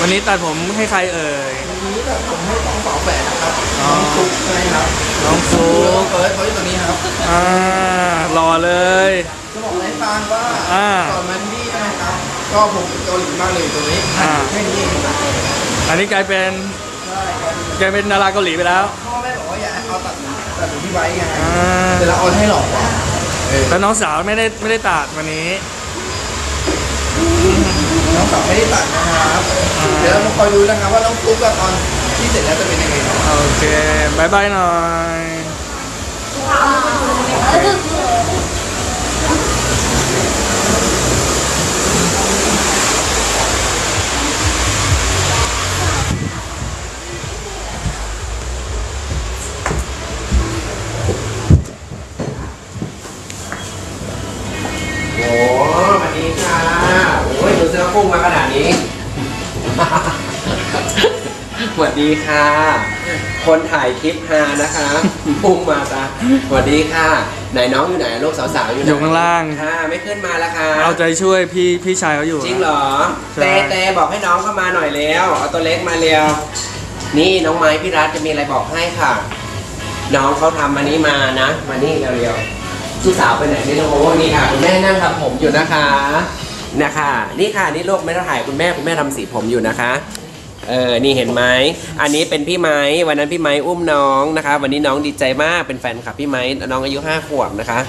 วันนี้ตัดผมให้ใครเอ่ย วันนี้แบบผมให้ต้องฝาแฝดนะครับอ๋อ น้องฟุกใช่ครับน้องฟุกเฟิร์สเฟิร์สตัวนี้ครับอ่ารอเลย จะบอกให้ฟังว่าอ่าก่อนมันนี่ใช่ไหมครับ ก็ผมเกาหลีมากเลยตัวนี้อ่า แค่นี้เองอันนี้กลายเป็นใช่ครับกลายเป็นดาราเกาหลีไปแล้ว พ่อแม่บอกว่าอยากให้เอาตัดตัดหนูที่ไว้ไงอ่า แต่เราเอาให้หลอกกว่าเออแล้วน้องสาวไม่ได้ไม่ได้ตัดวันนี้ น้องสาวไม่ได้ตัดนะครับอ่าเดี๋ยวเรามาคอยดูนะครับว่าน้องฟุกกับตอนที่เสร็จแล้วจะเป็นยังไงครับ โอเคบายบายหน่อยโยดูเสื้อพุ่งมาขนาดนี้ สวัสดีค่ะ คนถ่ายคลิปฮานะคะพุ่งมาจ้ะสวัสดีค่ะ ไหนน้องอยู่ไหนลูกสาวๆอยู่ไหนอยู่ข้างล่าง ค่ะ ไม่ขึ้นมาแล้วค่ะ เอาใจช่วยพี่พี่ชายเขาอยู่จริงเหรอใช่เต้เต้บอกให้น้องเข้ามาหน่อยแล้ว เอาตัวเล็กมาเร็ว นี่น้องไม้พี่รัฐจะมีอะไรบอกให้ค่ะ น้องเขาทำมานี้มานะ มานี่เร็วๆลูกสาวไปไหนไม่รู้นี่ค่ะคุณแม่นั่งทำผมอยู่นะคะ นะคะ นี่ค่ะนี่ลูกไม่ได้ถ่ายคุณแม่คุณแม่ทำสีผมอยู่นะคะ เออ นี่เห็นไหม อันนี้เป็นพี่ไม้ วันนั้นพี่ไม้อุ้มน้องนะคะ วันนี้น้องดีใจมาก เป็นแฟนคลับพี่ไม้ น้องอายุห้าขวบนะคะ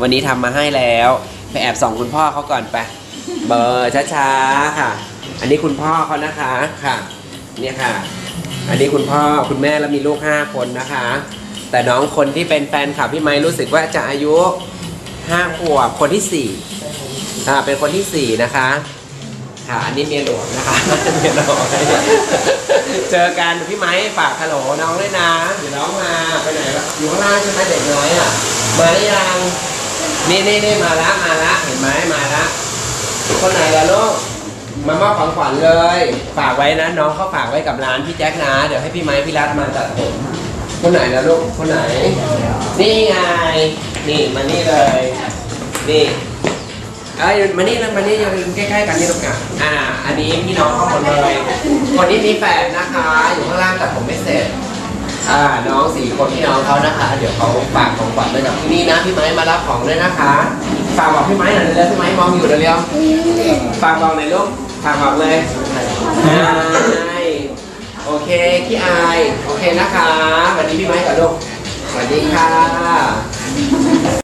วันนี้ทำมาให้แล้ว ไปแอบส่องคุณพ่อเขาก่อนไป เบอร์ช้าๆค่ะ อันนี้คุณพ่อเขานะคะ ค่ะ เนี่ยค่ะ อันนี้คุณพ่อคุณแม่แล้วมีลูกห้าคนนะคะ แต่น้องคนที่เป็นแฟนคลับพี่ไม้รู้สึกว่าจะอายุห้าขวบคนที่สี่ อ่าเป็นคนที่สี่นะคะ ค่ะ อันนี้เมียหลวงนะคะ เมียหลวงเจอกันพี่ไม้ฝากฮัลโหลน้องด้วยนะเดี๋ยวน้องมาไปไหนวะอยู่ข้างล่างใช่ไหมเด็กน้อยอะ มาหรือยังนี่นี่นี่มาละมาละเห็นไหมมาละคนไหนล่ะลูกมามอบของขวัญเลย ฝากไว้นะน้องเขาฝากไว้กับร้านพี่แจ็คนะเดี๋ยวให้พี่ไม้พี่รัฐมาจัดผมคนไหนล่ะลูกคนไหน นี่ไง นี่มานี่เลย นี่ เอ้ยมานี่เลยมานี่ยังใกล้ๆกันนี่ลูกอะอ่า อันนี้พี่น้องเขาหมดเลย คนนี้มีแฟนนะคะ อยู่ข้างล่างแต่ผมไม่เสร็จ อ่า น้องสี่คนพี่น้องเขานะคะ เดี๋ยวเขาฝากของขวัญไว้กับที่นี่นะ พี่ไม้มารับของด้วยนะคะ ฝากบอกพี่ไม้หน่อยเลยพี่ไม้มองอยู่เร็วๆฝากบอกหน่อยลูกฝากบอกเลยอายโอเคขี้อโอเคนะคะ วัสดีพี่ไม้กับลูกสวัสดีค่ะ